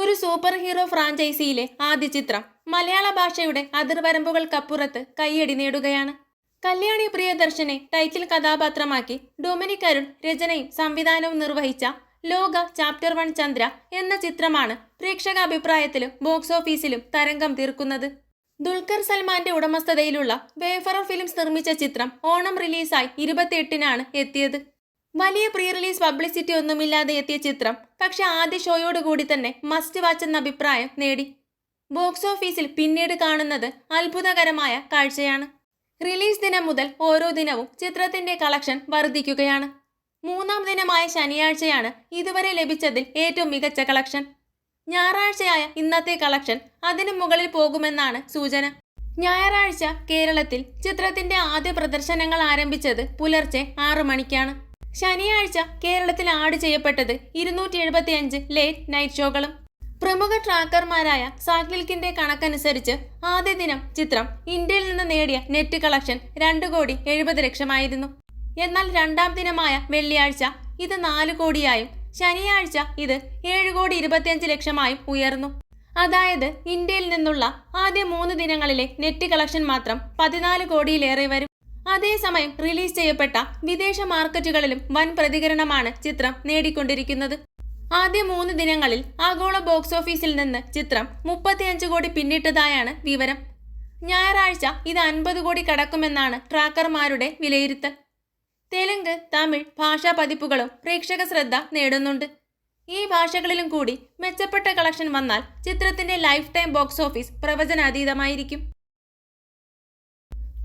ഒരു super hero ഫ്രാഞ്ചൈസിയിലെ ആദ്യ ചിത്രം. മലയാള ഭാഷയുടെ അതിർവരമ്പുകൾക്കപ്പുറത്ത് കൈയടി നേടുകയാണ്. കല്യാണി പ്രിയദർശനെ ടൈറ്റിൽ കഥാപാത്രമാക്കി ഡൊമിനിക് അരുൺ രചനയും സംവിധാനവും നിർവഹിച്ച ലോക ചാപ്റ്റർ വൺ ചന്ദ്ര എന്ന ചിത്രമാണ് പ്രേക്ഷക അഭിപ്രായത്തിലും ബോക്സ് ഓഫീസിലും തരംഗം തീർക്കുന്നത്. ദുൽഖർ സൽമാന്റെ ഉടമസ്ഥതയിലുള്ള വേഫറർ ഫിലിംസ് നിർമ്മിച്ച ചിത്രം ഓണം റിലീസായി ഇരുപത്തിയെട്ടിനാണ് എത്തിയത്. വലിയ പ്രീ റിലീസ് പബ്ലിസിറ്റി ഒന്നുമില്ലാതെ എത്തിയ ചിത്രം. പക്ഷെ ആദ്യ ഷോയോട് കൂടി തന്നെ മസ്റ്റ് വാച്ച് എന്ന അഭിപ്രായം നേടി. ബോക്സ് ഓഫീസിൽ പിന്നീട് കാണുന്നത് അത്ഭുതകരമായ കാഴ്ചയാണ്. റിലീസ് ദിനം മുതൽ ഓരോ ദിനവും ചിത്രത്തിന്റെ കളക്ഷൻ വർദ്ധിക്കുകയാണ് മൂന്നാം ദിനമായ ശനിയാഴ്ചയാണ് ഇതുവരെ ലഭിച്ചതിൽ ഏറ്റവും മികച്ച കളക്ഷൻ ഞായറാഴ്ചയായ ഇന്നത്തെ കളക്ഷൻ അതിനു മുകളിൽ പോകുമെന്നാണ് സൂചന. ഞായറാഴ്ച കേരളത്തിൽ ചിത്രത്തിന്റെ ആദ്യ പ്രദർശനങ്ങൾ ആരംഭിച്ചത് പുലർച്ചെ ആറു മണിക്കാണ്. ശനിയാഴ്ച കേരളത്തിൽ ആഡ് ചെയ്യപ്പെട്ടത് ഇരുന്നൂറ്റി എഴുപത്തി അഞ്ച് ലേറ്റ് നൈറ്റ് ഷോകളും പ്രമുഖ ട്രാക്കർമാരായ സാക്ലിൽക്കിന്റെ കണക്കനുസരിച്ച് ആദ്യ ദിനം ചിത്രം ഇന്ത്യയിൽ നിന്ന് നേടിയ നെറ്റ് കളക്ഷൻ രണ്ട് കോടി എഴുപത് ലക്ഷമായിരുന്നു. എന്നാൽ രണ്ടാം ദിനമായ വെള്ളിയാഴ്ച ഇത് നാല് കോടിയായും ശനിയാഴ്ച ഇത് ഏഴ് കോടി ഇരുപത്തിയഞ്ച് ലക്ഷമായും ഉയർന്നു. അതായത് ഇന്ത്യയിൽ നിന്നുള്ള ആദ്യ മൂന്ന് ദിനങ്ങളിലെ നെറ്റ് കളക്ഷൻ മാത്രം പതിനാല് കോടിയിലേറെ വരും. അതേസമയം റിലീസ് ചെയ്യപ്പെട്ട വിദേശ മാർക്കറ്റുകളിലും വൻ പ്രതികരണമാണ് ചിത്രം നേടിക്കൊണ്ടിരിക്കുന്നത്. ആദ്യ മൂന്ന് ദിനങ്ങളിൽ ആഗോള ബോക്സ് ഓഫീസിൽ നിന്ന് ചിത്രം മുപ്പത്തിയഞ്ച് കോടി പിന്നിട്ടതായാണ് വിവരം. ഞായറാഴ്ച ഇത് അൻപത് കോടി കടക്കുമെന്നാണ് ട്രാക്കർമാരുടെ വിലയിരുത്തൽ. തെലുങ്ക് തമിഴ് ഭാഷാ പതിപ്പുകളും പ്രേക്ഷക ശ്രദ്ധ നേടുന്നുണ്ട്. ഈ ഭാഷകളിലും കൂടി മെച്ചപ്പെട്ട കളക്ഷൻ വന്നാൽ ചിത്രത്തിന്റെ ലൈഫ് ടൈം ബോക്സ് ഓഫീസ് പ്രവചനാതീതമായിരിക്കും.